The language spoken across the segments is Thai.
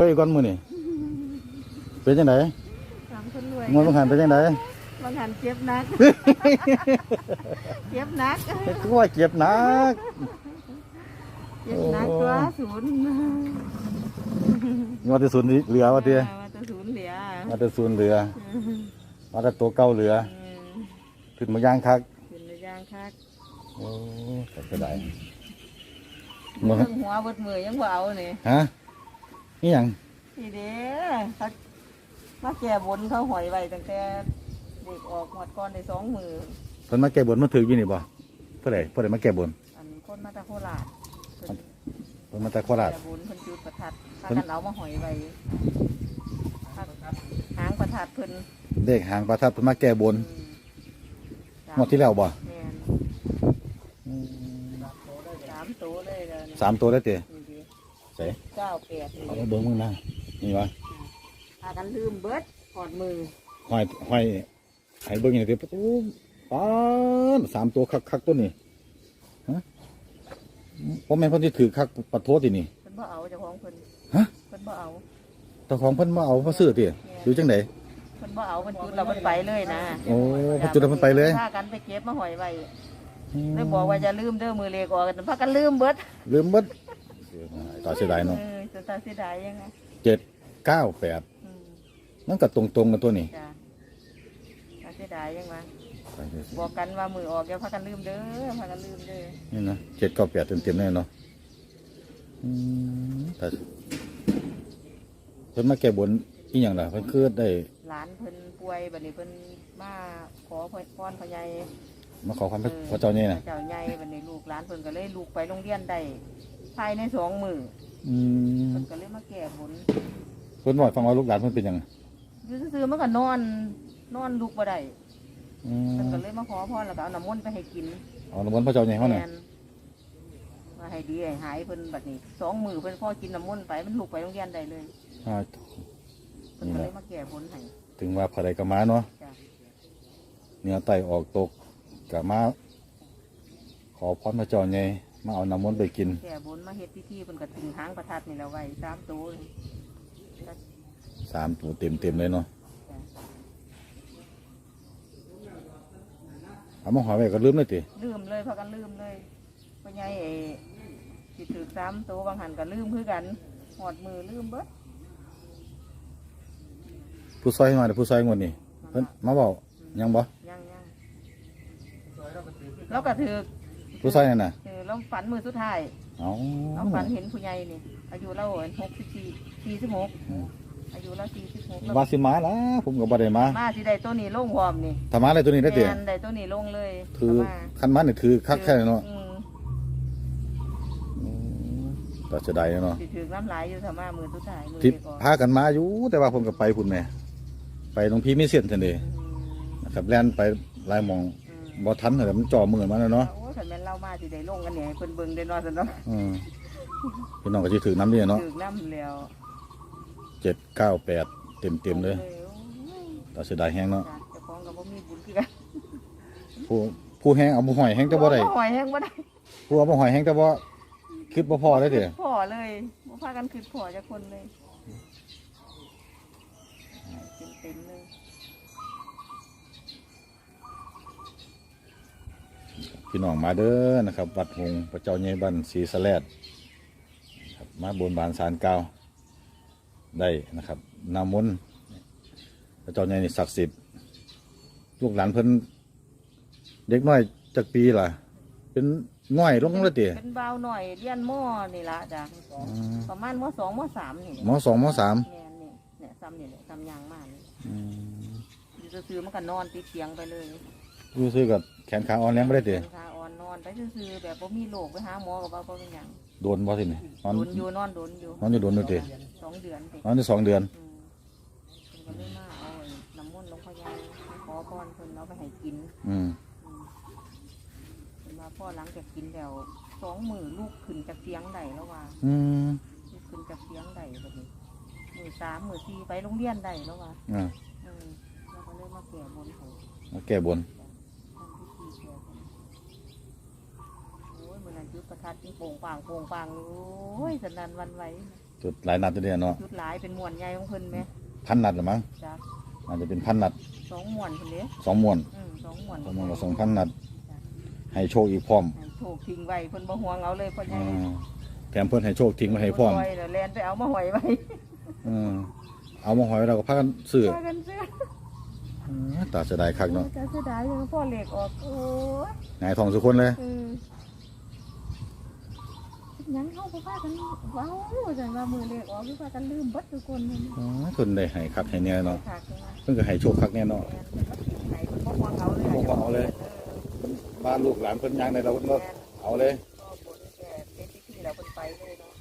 ไปก่อนมื้อนี่เป็นจังไดสามคนรวยงวดบังหันเป็นจังไดบางหันเจ็บหนัก เจ็บหนักคือว่าเก็บหนัก เจ็บหนักตัวศูนย์งวดที่ศูนย์เหลือว่าติมาตัวศูนย์เหลือมาแต่ศูนย์เหลือมาแต่ตัวเก่าเหลืออืมขึ้นมาย่างคักขึ้นในย่างคักโอ้ก็จะได้งเพิ่วดงหัวเบดมือยังบ่เอานี่ฮะ นี่หยังนี่เด้เขามาแก่บนเขาหอยไว้ตั้งแต่เด็กออกหมดก่อนได้สองมือเพิ่นมาแก้บนมาถืออยู่นี่บ่เพื่อใดเพื่อใดมาแก้บนอันคนมาตะโคราชเพิ่นเพิ่นมาแต่โคราชแก่บนเพิ่นจุดประทัดพาเพิ่นกันเอามาหอยไว้พาหางประทัดเพิ่นเด็กหางประทัดเพิ่นมาแก้บนอืมงวดที่แล้วบ่แม่นสามตัวเลยเลยสามตัวได้ตินี่ดิ ใส่เก้าแปดนี่เอามาเบิ่งมึงนะนี่วะพากันลืมเบิดกอดมือห้อยห้อยให้เบิ่งอย่างนี้ติโอ้ป้านสามตัวคักๆตัวนี้ฮะบ่แม่นเพิ่นสิถือคักปัดโทษตินี่ เพิ่นบ่เอาเจ้าของเพิ่นฮะ เพิ่นบ่เอาเจ้าของเพิ่นมาเอามาซื้อติหรือจังไดเพิ่นบ่เอาเพิ่นจุดเราเพิ่นไปเลยนะโอ้เพิ่นจุดแล้วเพิ่นไปเลยพากันไปเก็บมาหอยไว้เลยบอกว่าอย่าลืมเด้อมือเลขออกกันพากันลืมเบิดลืมเบิด ตาเสียดายเนาะเออจนตาเสียดายยังไงเจ็ดเก้าแปดอืมนั่นก็ตรงๆกันตัวนี้จ้ะตาเสียดายยังวะบอกกันว่ามือออกอย่าพากันลืมเด้อพากันลืมเด้อนี่นะเจ็ดเก้าแปดเต็มๆแน่เนาะอืมแต่เพิ่นมาแก้บนอีหยังล่ะเพิ่นคือได้หลานเพิ่นป่วยบัดนี้เพิ่นมาขอพรพ่อใหญ่มาขอความพระเจ้านี่นะเจ้าใหญ่บัดนี้ลูกหลานเพิ่นก็เลยลูกไปโรงเรียนได้ ภายในสองมืออืมเพิ่นก็เลยมาแก้บนเพิ่นบอกฟังว่าลูกหลานเพิ่นเป็นหยังอยู่ซื่อๆมันก็นอน นอนลุกบ่ได้อืเพิ่นมก็เลยมาขอพรแล้วก็เอาน้ำมนต์ไปให้กินเอาน้ำมนต์พระเจ้านี่เฮาน่ะแม่นว่าให้ดีให้หายเพิ่นบัดนี้สองมือเพิ่นพอกินน้ำมนต์ไปมันลุกไปโรงเรียนได้เลยอ่า เพิ่นก็เลยมาแก้บนให้ ถึงว่าพระใดก็มาเนาะจ้ะ เหนือไตออกตกก็มาขอพรพระเจ้าใหญ่ มาเอาน้ำมนต์ไปกิน แก้บนมาเฮ็ดพิธีเพิ่นก็ถึงหางประทัดนี่แล้วไว้สามตัวนี่จ้ะสามตัวเต็มๆเลยเนาะเอามาหอยไว้ก็ลืมเลยติลืมเลยพากันลืมเลยพ่อใหญ่เอสิถือสามตัวบางหันก็ลืมคือกันหอดมือลืมเบิดผู้ซอยมาเดี๋ยวผู้ซอยงวดนี้เพิ่นมาบอกยังบ่ยังยังแล้วก็ถือผู้ซอยนั่นน่ะ เออแล้วฝันมือสุดท้ายเอาเราฝันเห็นผู้ใหญ่นี่อายุเราหกสิบสี่สี่สิบหกอืมอายุเราสี่สิบหกว่าสิมาละผมก็บ่ได้มามาสิได้ตัวนี้ลงพร้อมนี่ถ้ามาอะไรตัวนี้ได้ติแม่นได้ตัวนี้ลงเลยคือเามาคันมันนี่คือคักแค่เนาะอืมอืมแต่เสียดายเนาะสิถือน้ำลายอยู่ถ้ามามือสุดท้ายมือที่เด็กออกพากันมาอยู่ แต่ว่าผมก็ไปพุ่นแหม่ไปหลวงพี่มีเสียนซั่นเด้อืมนะครับแล่นไปหลายหมองอืมบ่ทันแต่มันจ่อมือมันแล้วเนาะโอ้ฉันแม่นเล่ามาสิได้ลงกันเนี่ยให้เพิ่นเบิ่งได้เนอนสนเนาะอืมพี่น้องก็สิถือน้ำนี่เนาะถือน้ำแล้ว7 9 8เต็มๆเลยโอ้ยแต่เสียดายแฮงเนาะจ้ะเจ้าของก็บ่มีบุญคือกันผู้ผู้แฮงเอาบ่หอยแฮงแต่บ่ได้หอยแห้งบ่ได้ผู้เอาบ่หอยแฮงแต่บ่คิดบ่พอได้ติพ่อเลยบ่พากันคือพ่อจะคนเลยเต็มๆเลย พี่น้องมาเด้อนะครับวัดหงส์พระเจ้าใหญ่บ้านศรีสะแลดนะครับมาบนบานศาลเก่าได้นะครับนามนต์พระเจ้าใหญ่นี่ศักดิ์สิทธิ์ลูกหลานเพิ่นเด็กน้อยจักปีล่ะ เป็นน้อยลงแล้วติเป็นเบาวหน่อยเรียนมอนี่ละจ้ะอืมประมาณมสองมสามนี่มสองมสามแม่นนี่เนี่ยซ้ำนี่แหละซ้ำยางมากนี่อืมอยู่ซื่อๆมันก็นอนติดเตียงไปเลยรู้สึกกับ แขนขาอ่อนแรงไม่ได้ติเป็นขาอ่อนนอนไปซื่อๆแบบบ่มีโรคไปหาหมอกับว่าบ่เป็นหยังโดนบ่สินี่นอนโดนอยู่นอนโดนอยู่นอนอยู่โดนอยู่ติสองเดือนตินอนอยู่สองเดือนอืมเพิ่นก็เลยมาเอาไอ้น้ำมนต์หลวงพ่อใหญ่มาขอพรเพิ่นเอาไปให้กินอืมอืมเพิ่นมาพ่อหลังจากกินแล้วสองมือลูกขึ้นจากเตียงได้แล้วว่า อืมลูกขึ้นจากเตียงได้แบบนี้มือสามมือสี่ไปโรงเรียนได้แล้วว่าอ่าอืมแล้วก็เลยมาแก่บนเขา มาแก้บน ทำพิธีแก่บนโอ้ยมือนั้น จุดประทัดที่โป่งปางโป่งปางโอ้ยสนันหวันไหวจุดหลายนัดจะเนี่ยเนาะจุดหลายเป็นมวนใหญ่ของเพิ่นไหมพันนัดหรือมั้งจ้ะอาจจะเป็นพันนัดสองมวนเพิ่นเด้สองมวนอืมสองมวนสองมวนกับสองพันนัด ให้โชคอีกพร้อมให้โชคทิ้งไว้เพิ่นบ่ห่วงเอาเลยพ่อใหญ่อืมแถมเพิ่นให้โชคทิ้งไว้ให้พร้อมบ่ปล่ยแล้วแล่นไปเอามาหอยไว้อืมเอามาหอยไว้เราก็พากันซื้อพากันซื้ออืมตาเสียดายคักเนาะจะเสียดายยังพ่อเหล็กออกโอ้ย หงายทองสุกคนเลยเออ ยังเข้าไปพากันว้าวจังว่ามือเหล็กออกคือพากันลืมเบัดทุกคนเลยอ๋อเพิ่นได้ให้คักให้เนี่ยเนาะขาดเลยนะเพิ่นก็ให้โชคคักแน่เนาะ ไหนมันบ่ห่วงเอาเลยบ่ห่วงเอาเลย บ้านลูกหลานเพิ่นย่างในเราเพิ่นก็เอาเลยก็บนแก่เป็นพิธีเราเพิ่นไปเลยเนาะ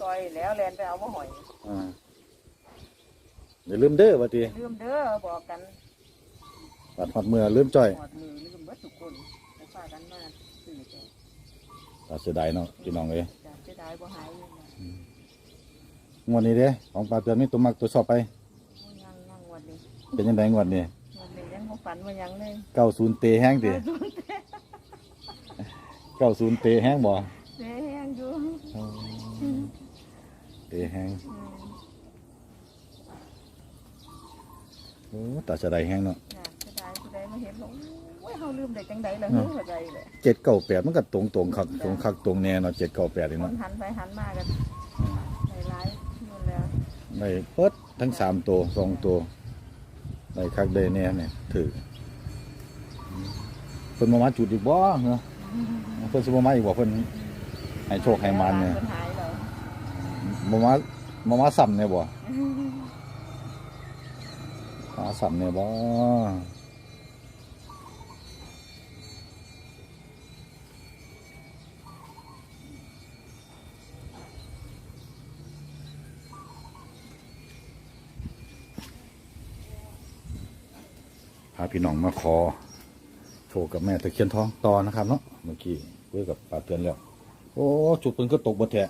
ซอยแล้วแลนไปเอามาหอย อ่าอย่าลืมเด้อว่าติลืมเด้อบอกกันบัดฮอดมื้อลืมจ้อยหอดมือลืมเบัดทุกคนแล้วพากันมาซื้อจ้ะตาเสียดายเนาะพี่น้องเอ้ยจ้ะเสี ยดายบ่หายเลยนะงวดนี้เด้ของปลาเตือนมีตัวมักตัวชอบไป โอ้ยยังยังวันนี้เป็นยังไงงวดนี้วันนี้ยังบ่ฝันว่าหยังเลย90เตแห้งติ90เตแห้งบ่เสียแห้งอยู่เตแห้งอืมโอ้ตาเสียดายแห้งเนาะ น่ะเสียดายผู้ใดมาเห็นบอกโอ้ยเฮาลืมได้จังใดล่ะเฮ้ยว่าใดเลย798มันก็ตรงตรงๆคักตรงคักตรงแน่เนาะ798นี่คเนาะนหันไปหันมากันหลายหลายๆนู่นแล้วได้เปิดทั้งสามตัวสองตัวได้คักได้แน่เนี่ยถือเพิ่นมามาจุดอีกบ่เนาะเพิ่นสิบ่มาอีกบ่เพิ่นให้โชคให้มันเนี่ยพิ่หายแล้วบ่มาบ่มาซ้ำเนี่ยบ่มาซ้ำเนี่ยบ่ พาพี่น้องมาขอโชคกับแม่ตะเคียนทองต่อนะครับเนาะเมื่อกี้คุยกับป้าเตือนแล้ว โอ้จุดเพิ่นก็ตกบ่แท้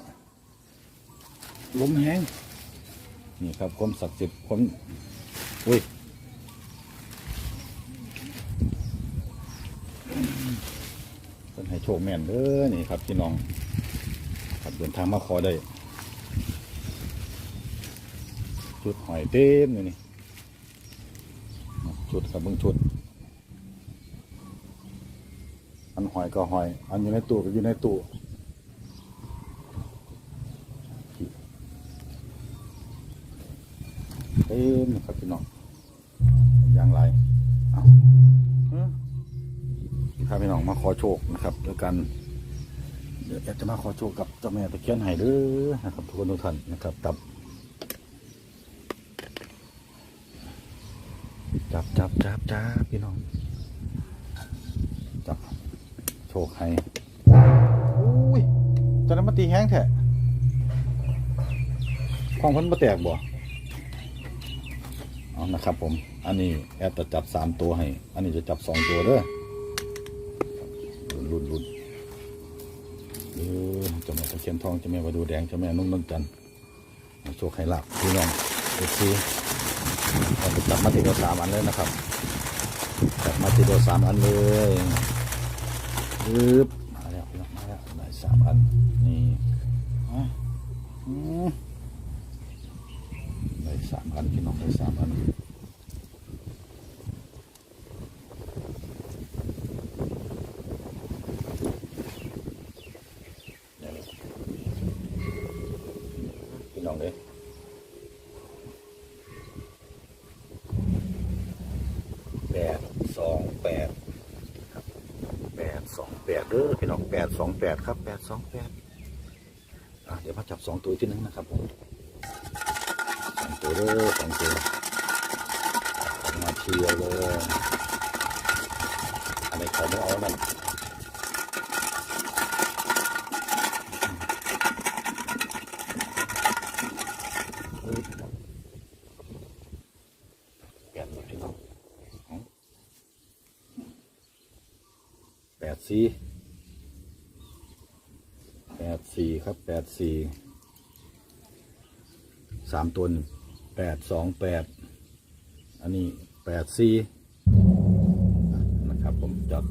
ลมแห้งนี่ครับความศักดิ์สิทธิ์ความอุ้ยเป็นให้โชคแม่นเด้อนี่ครับพี่น้องครับเดินทางมาขอได้ชุดหอยเต็มเลยนี่ ชุดกับเบิ้งชุด อันหอยก็หอย อันอยู่ในตู้ก็อยู่ในตู้เต็มครับพี่น้องอย่างไรเอาฮะพาพี่น้องมาขอโชคนะครับด้วยกันเดี๋ยวจะมาขอโชคกับเจ้าแม่ตะเคียนไห้เด้อนะครับทุกคนทุกท่านนะครับจับ จับจับจับจับพี่น้อง จับ โชคให้อุ้ยตอนนั้นมาตีแห้งแท้ของพิ่นมาแตกบ่ เอานะครับผม อันนี้แอดจะจับสามตัวให้ อันนี้จะจับสองตัวเด้อรุ่นรุ่นเออจะแม่ตะเคียนทองจะแม่วาดูแดงจะแม่นุ่มนวลจันโชคให้ลาบพี่น้องเอฟซีเรา จับมาทีเดียวสามอันเลยนะครับจับมาทีเดียวสามอันเลยปึ๊บมาแล้วพี่น้องมาแล้วได้สามอันนี่อะอืมได้สามอันพี่น้องได้สามอันได้เลยพี่น้องเลยแปดสองแปดครับแปดสอง แปดเด้อพี่น้องแปดสองแปดครับแปดสองแปดเดี๋ยวมาจับสองตัวที่นึงนะครับผมสองตัวเด้อสองตัวออมาเชียวเลยอันนี้ขอไม่เอานั่นแปดพี่น้องแปดสี่แปดสี่ครับแปดสี่สามตัวแปดสองแปดอันนี้แปดสี่นะครับผมจับ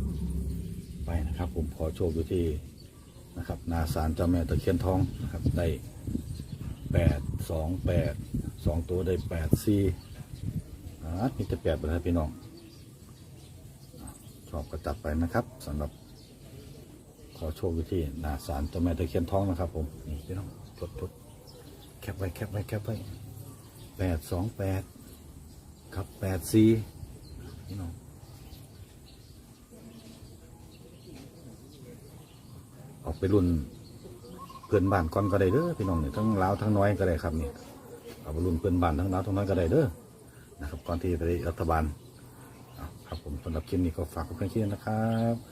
ไปนะครับ ผมขอโชคอยู่ที่นะครับนาสารเจ้าแม่ตะเคียนทองนะครับได้แปดสองแปดสองตัวได้แปดสี่อ่ามีแต่แปดไปแล้วพี่น้อง อะชอบก็จัดไปนะครับสำหรับขอโชควิธีหนาสารเจ้าแม่ตะเคียนทองนะครับ ผมนี่พี่น้องจดจดแคปไว้แคปไว้แคปไว้แปดสองแปดครับแปดสี่พี่น้องออกไปรุ่นเพื่อนบ้านก่อนก็ได้เด้อพี่น้องเนี่ยทั้งลาวทั้งน้อยก็ได้ครับเนี่ยเอาไปรุ่นเพื่อนบ้านทั้งลาวทั้งน้อยก็ได้เด้อนะครับก่อนที่จะไปรัฐบาล ผมสำหรับคลิปนี้ก็ฝากไว้เพียงแค่นี้นะครับ